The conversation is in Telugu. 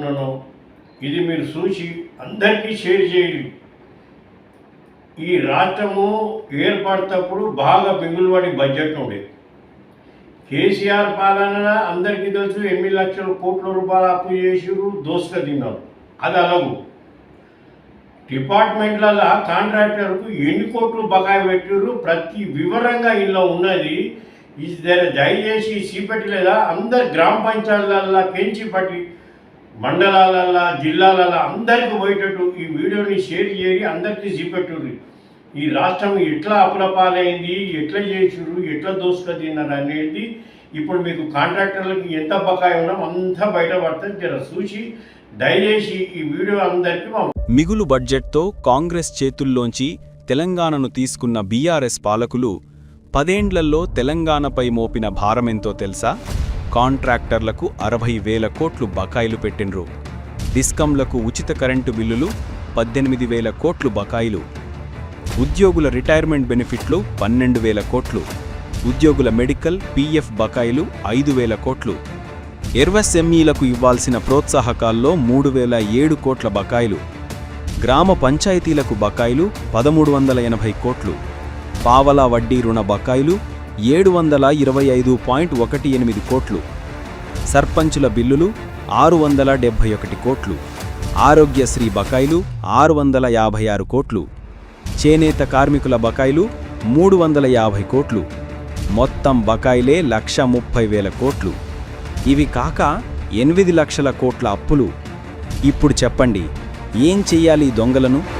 మాట్లాడుతున్నానో ఇది మీరు చూసి అందరికీ షేర్ చేయండి. ఈ రాష్ట్రము ఏర్పడేటప్పుడు బాగా బెంగుళవాడి బడ్జెట్ ఉండేది కేసీఆర్ పాలన అందరికీ తెలుసు ఎనిమిది లక్షల కోట్ల రూపాయలు అప్పు చేసిరు దోసుక తిన్నారు. అది అలాగు. డిపార్ట్మెంట్లలో కాంట్రాక్టర్కు ఎన్ని కోట్లు బకాయి పెట్టారు ప్రతి వివరంగా ఇలా ఉన్నది. ఇది దయచేసి చీపెట్టలేదా అందరు గ్రామ పంచాయతీలలో పెంచి పట్టి మండలాలల్లో జిల్లాలలో అందరికి పోయేటట్టు ఈ వీడియోని షేర్ చేయి అందరికీ చూపెట్టుర్రి. ఈ రాష్ట్రం ఎట్లా అప్రపాలైంది ఎట్లా చేసిర్రు ఎట్లా దోసుక తిన్నారు అనేది ఇప్పుడు మీకు కాంట్రాక్టర్లకు ఎంత బకాయి ఉన్నాం అంతా బయటపడుతుంది జర చూసి దయచేసి ఈ వీడియో అందరికీ మిగులు బడ్జెట్తో కాంగ్రెస్ చేతుల్లోంచి తెలంగాణను తీసుకున్న బీఆర్ఎస్ పాలకులు పదేండ్లలో తెలంగాణపై మోపిన భారమెంతో తెలుసా? కాంట్రాక్టర్లకు అరవై వేల కోట్లు బకాయిలు పెట్టిండ్రు. డిస్కంలకు ఉచిత కరెంటు బిల్లులు పద్దెనిమిది వేల కోట్లు బకాయిలు. ఉద్యోగుల రిటైర్మెంట్ బెనిఫిట్లు పన్నెండు వేల కోట్లు. ఉద్యోగుల మెడికల్ పీఎఫ్ బకాయిలు ఐదు వేల కోట్లు. ఎర్వెస్ఎంఈలకు ఇవ్వాల్సిన ప్రోత్సాహకాల్లో మూడు వేల ఏడు కోట్ల బకాయిలు. గ్రామ పంచాయతీలకు బకాయిలు పదమూడు వందల ఎనభై కోట్లు. పావలా వడ్డీ రుణ బకాయిలు ఏడు వందల ఇరవై ఐదు పాయింట్ ఒకటి ఎనిమిది కోట్లు. సర్పంచుల బిల్లులు ఆరు వందల డెబ్భై ఒకటి కోట్లు. ఆరోగ్యశ్రీ బకాయిలు ఆరు వందల యాభై ఆరు కోట్లు. చేనేత కార్మికుల బకాయిలు మూడు వందల యాభై కోట్లు. మొత్తం బకాయిలే లక్ష ముప్పై వేల కోట్లు. ఇవి కాక ఎనిమిది లక్షల కోట్ల అప్పులు. ఇప్పుడు చెప్పండి ఏం చెయ్యాలి దొంగలను?